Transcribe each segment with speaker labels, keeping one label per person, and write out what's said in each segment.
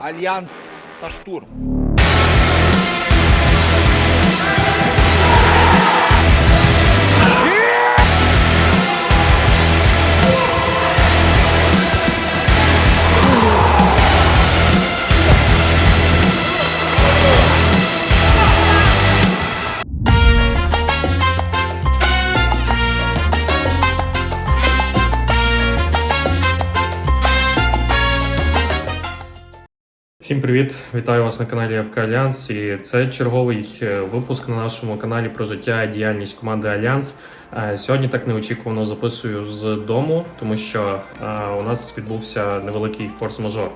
Speaker 1: Альянс та штурм.
Speaker 2: Всім привіт! Вітаю вас на каналі ФК Альянс. І це черговий е, випуск на нашому каналі про життя і діяльність команди Альянс. Е, Сьогодні так неочікувано записую з дому, тому що е, у нас відбувся невеликий форс-мажор.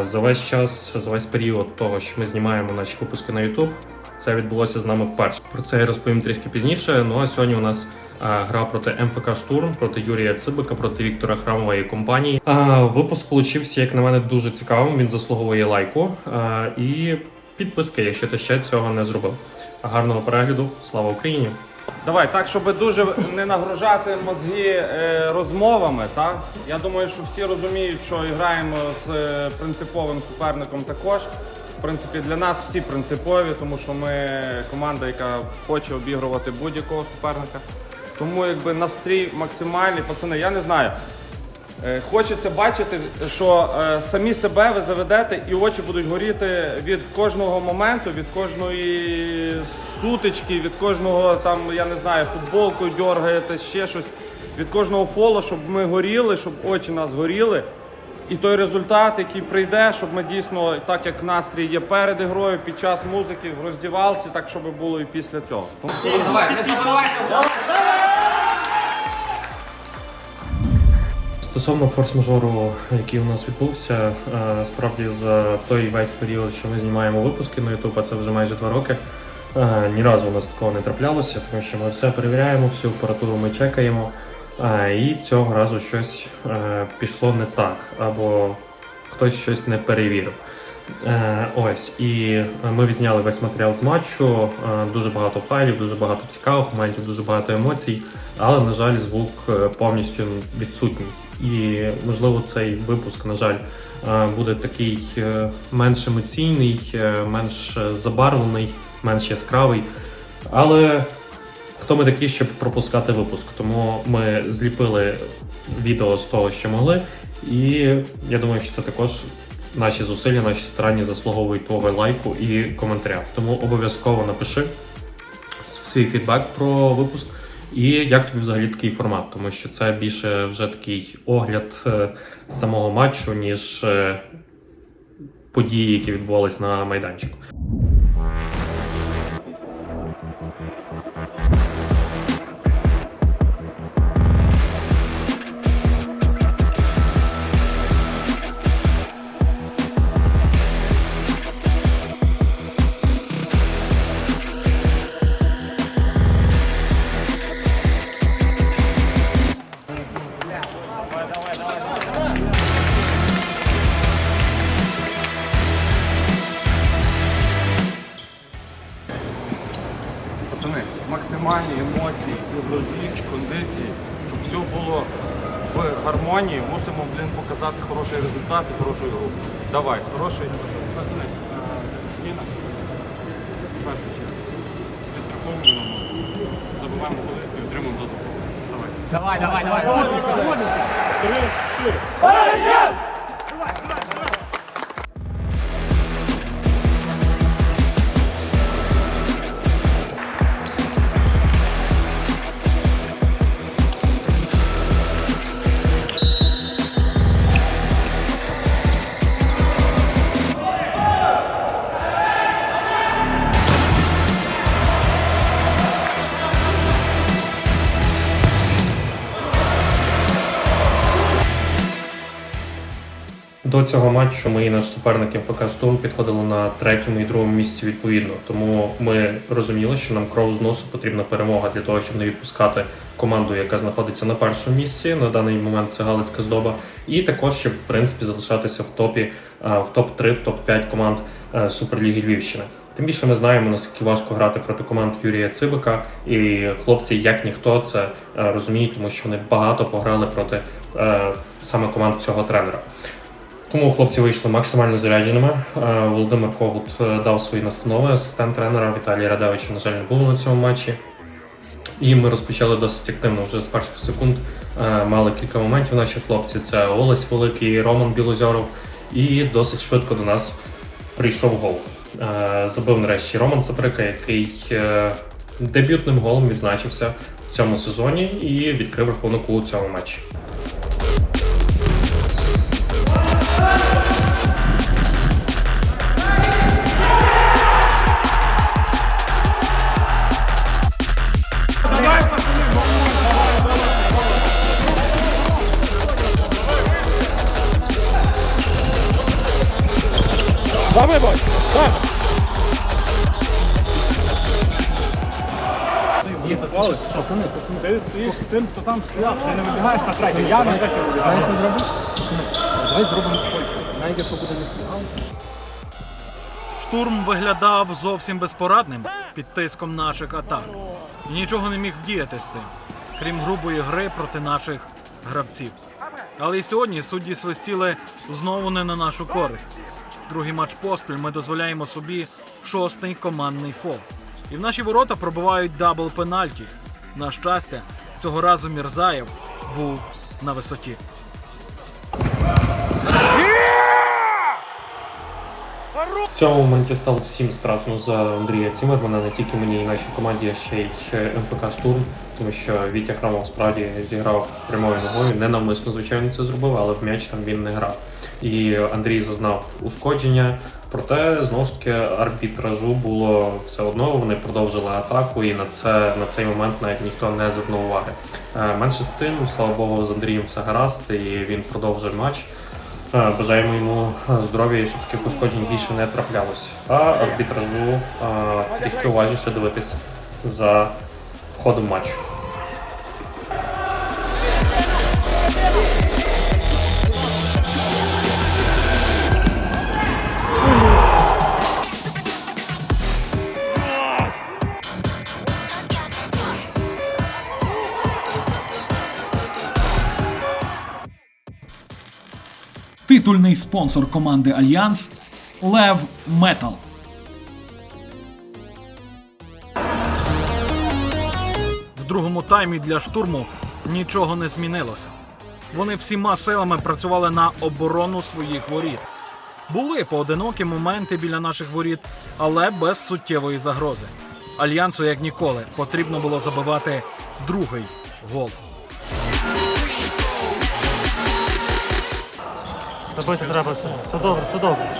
Speaker 2: За весь час, за весь період того, що ми знімаємо наші випуски на YouTube, це відбулося з нами вперше. Про це я розповім трішки пізніше. Ну а сьогодні у нас гра проти МФК Штурм, проти Юрія Цибика, проти Віктора Храмова і компанії. Випуск получився, як на мене, дуже цікавим. Він заслуговує лайку і підписки, якщо ти ще цього не зробив. Гарного перегляду! Слава Україні!
Speaker 3: Давай, так, щоб дуже не нагружати мозги е, розмовами, так? Я думаю, що всі розуміють, що граємо з е, принциповим суперником також. В принципі, для нас всі принципові, тому що ми команда, яка хоче обігрувати будь-якого суперника. Тому якби настрій максимальний. Пацани, я не знаю. Е, Хочеться бачити, що е, самі себе ви заведете і очі будуть горіти від кожного моменту, від кожної сутички, від кожного там, я не знаю, футболку дергаєте, ще щось, від кожного фолу, щоб ми горіли, щоб очі нас горіли. І той результат, який прийде, щоб ми дійсно, так як настрій є перед ігрою, під час музики, в роздівалці, так щоб було і після цього.
Speaker 2: Стосовно форс-мажору, який у нас відбувся, е, справді за той весь період, що ми знімаємо випуски на YouTube, а це вже майже два роки. е, Ні разу у нас такого не траплялося, тому що ми все перевіряємо, всю апаратуру ми чекаємо. е, І цього разу щось пішло не так, або хтось щось не перевірив. Ось, і ми відзняли весь матеріал з матчу. Дуже багато файлів, дуже багато цікавих моментів, дуже багато емоцій. Але, на жаль, звук повністю відсутній. І можливо цей випуск, на жаль, е, буде такий е, менш емоційний, е, менш забарвлений, менш яскравий. Але хто ми такі, щоб пропускати випуск? Тому ми зліпили відео з того, що могли. І я думаю, що це також наші зусилля, наші старання заслуговують твого лайку і коментаря. Тому обов'язково напиши свій фідбек про випуск. І як тобі взагалі такий формат? Тому що це більше вже такий огляд е, самого матчу, ніж е, події, які відбувалися на майданчику.
Speaker 3: Максимальні емоції, ігрові, кондиції, щоб все було в гармонії, мусимо, блін, показати хороший результат і хорошу ігру. Давай, хороший. Пацани, дисципліна. В першу чергу. Підстраховуємо, забуваємо голи і отримуємо задоволення. Давай.
Speaker 4: Давай, давай, давай.
Speaker 2: До цього матчу ми і наш суперник МФК Штурм підходили на третьому і другому місці відповідно. Тому ми розуміли, що нам кров з носу потрібна перемога для того, щоб не відпускати команду, яка знаходиться на першому місці. На даний момент це Галицька здоба, і також щоб в принципі залишатися в топі е, в топ 3 в топ 5 команд е, Суперліги Львівщини. Тим більше ми знаємо наскільки важко грати проти команд Юрія Цибика, і хлопці, як ніхто, це е, розуміють, тому що вони багато пограли проти саме команд цього тренера. Тому хлопці вийшли максимально зарядженими. Е, Володимир Когут е, дав свої настанови. Асистент тренера Віталій Радевича, на жаль, не було на цьому матчі. І ми розпочали досить активно вже з перших секунд. Е, Мали кілька моментів наші хлопці. Це Олесь Великий, Роман Білозьоров. І досить швидко до нас прийшов гол. Забив нарешті Роман Саприка, який дебютним голом відзначився в цьому сезоні і відкрив рахунок у цьому матчі.
Speaker 4: Пацани, пацани, ти стоїш з тим, хто там стояв, ти не вибігаєш на третій, я на третій вибігаю. Знаєш, що зробиш? Давай зробимо Польщу. Навіть якщо буде не
Speaker 5: Штурм виглядав зовсім безпорадним під тиском наших атак. І нічого не міг вдіяти з цим, крім грубої гри проти наших гравців. Але і сьогодні судді свистіли знову не на нашу користь. Другий матч поспіль ми дозволяємо собі шостий командний фол. І в наші ворота пробивають дабл пенальті. На щастя, цього разу Мірзаєв був на висоті.
Speaker 2: В цьому моменті стало всім страшно за Андрія Цімермана, не тільки мені і нашій команді, а ще й МФК Штурм, тому що Вітя Храмов справді зіграв прямою ногою. Ненавмисно, звичайно, це зробив, але в м'яч там він не грав. І Андрій зазнав ушкодження. Проте знову ж таки арбітражу було все одно. Вони продовжили атаку, і на це на цей момент навіть ніхто не звернув уваги. Е, Менше з тим, слава Богу, з Андрієм все гаразд, і він продовжив матч. Е, Бажаємо йому е, здоров'я і щоб таких ушкоджень більше не траплялось. А арбітражу е, трішки уважніше дивитися за ходом матчу.
Speaker 5: Титульний спонсор команди Альянс Лев Метал. В другому таймі для штурму нічого не змінилося. Вони всіма силами працювали на оборону своїх воріт. Були поодинокі моменти біля наших воріт, але без суттєвої загрози. Альянсу, як ніколи, потрібно було забивати другий гол.
Speaker 4: Забити треба все. Все добре, все добре.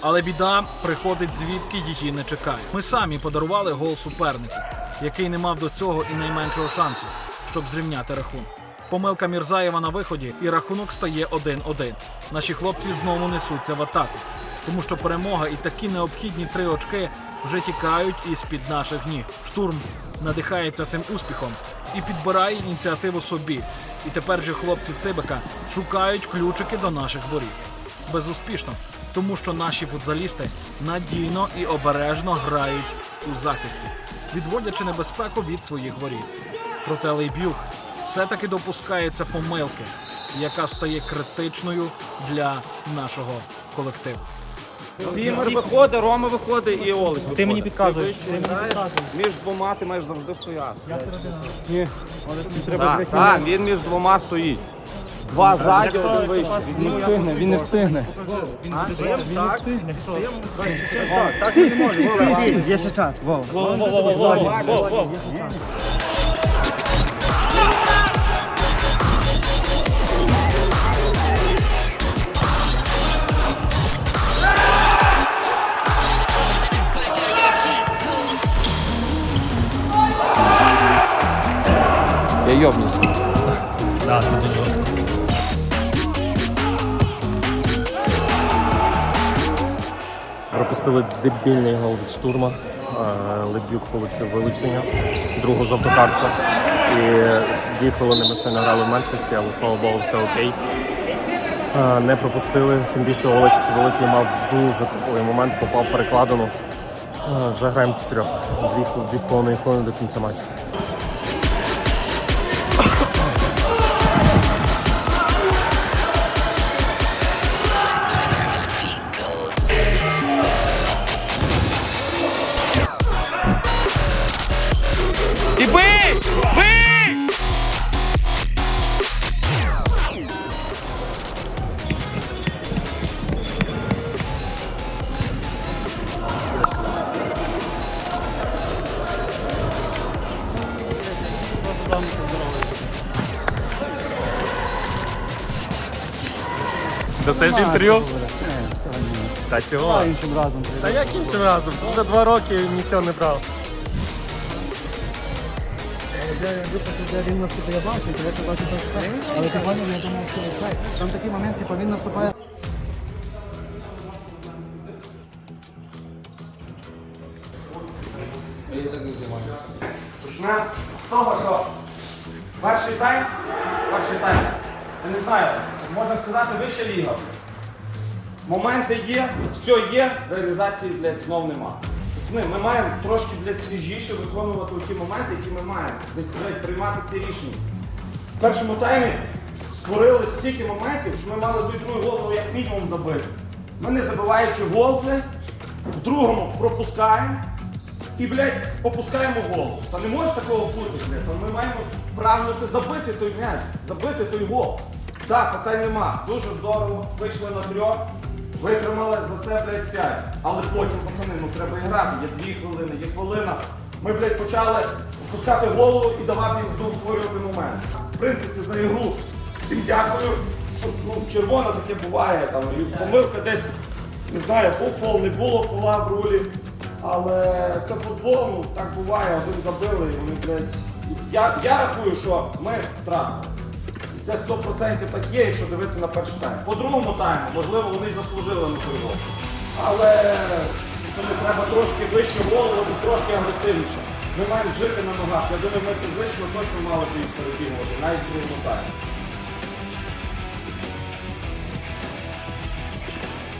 Speaker 5: Але біда приходить звідки її не чекає. Ми самі подарували гол супернику, який не мав до цього і найменшого шансу, щоб зрівняти рахунок. Помилка Мірзаєва на виході, і рахунок стає 1-1. Наші хлопці знову несуться в атаку, тому що перемога і такі необхідні три очки вже тікають із під наших ніг. Штурм надихається цим успіхом і підбирає ініціативу собі. І тепер же хлопці Цибика шукають ключики до наших воріт безуспішно, тому що наші футзалісти надійно і обережно грають у захисті, відводячи небезпеку від своїх воріт. Проте Лейбюк все-таки допускається помилки, яка стає критичною для нашого колективу.
Speaker 3: Вімер виходить, Рома виходить і виходить.
Speaker 4: Ти мені підказуєш.
Speaker 3: Ти
Speaker 4: мені підказуєш.
Speaker 3: Між двома ти маєш завжди стояти.
Speaker 4: Ні.
Speaker 3: Так, так, він між двома стоїть. Два ззаді, один вище.
Speaker 4: Він не встигне, він не встигне.
Speaker 6: Є ще час, Вова.
Speaker 3: Я
Speaker 2: дебільний гол від штурма. Е, Лебюк отримав вилучення, другу жовту картку. І дві хвилини ми ще не грали в меншості, але слава Богу, все окей. Е, Не пропустили, тим більше Олесь Великий мав дуже топовий момент, попав перекладину. Е, Вже граємо чотирьох. Дві з половиною хвилини до кінця матчу.
Speaker 6: Там Досиш інтерв'ю? Та чого?
Speaker 4: Та іншим разом.
Speaker 6: Та як іншим разом? Ти вже два роки нічого не брав.
Speaker 4: Е, він наступив, я бачу, я це бачу так. Але ти поняв, я думав, що хай. Там такий момент, типу, він наступає.
Speaker 3: Я так не знімаю. Почне з того, що перший тайм, перший тайм, я не знаю, можна сказати, вища ліга. Моменти є, все є, реалізації, блядь, знов нема. Пацани, ми маємо трошки, блядь, свіжіше виконувати ті моменти, які ми маємо. Десь, блядь, приймати ті рішення. В першому таймі створили стільки моментів, що ми мали той другий гол, ну, як мінімум забити. Ми не забиваючи гол, в другому пропускаємо. І, блядь, опускаємо гол. Та не може такого бути, блядь. То ми маємо прагнути забити той м'яч, забити той гол. Так, питань нема. Дуже здорово. Вийшли на трьох, витримали за це, блядь, п'ять. Але потім, пацани, ну треба і грати. Є дві хвилини, є хвилина. Ми, блядь, почали опускати голову і давати їм знов створювати момент. В принципі, за ігру всім дякую. Що, ну, червона таке буває, там, і помилка десь, не знаю, був фол, не було фола в рулі. Але це футбол, ну так буває, один забили, і вони, блядь. Я, я рахую, що ми втратили. Це 100% так є, якщо дивитися на перший тайм. По другому тайму, можливо, вони й заслужили на той. Але це треба трошки вище голову трошки агресивніше. Ми маємо жити на ногах. Я думаю, ми фізично точно мали б їх перекинувати, навіть в другому таймі.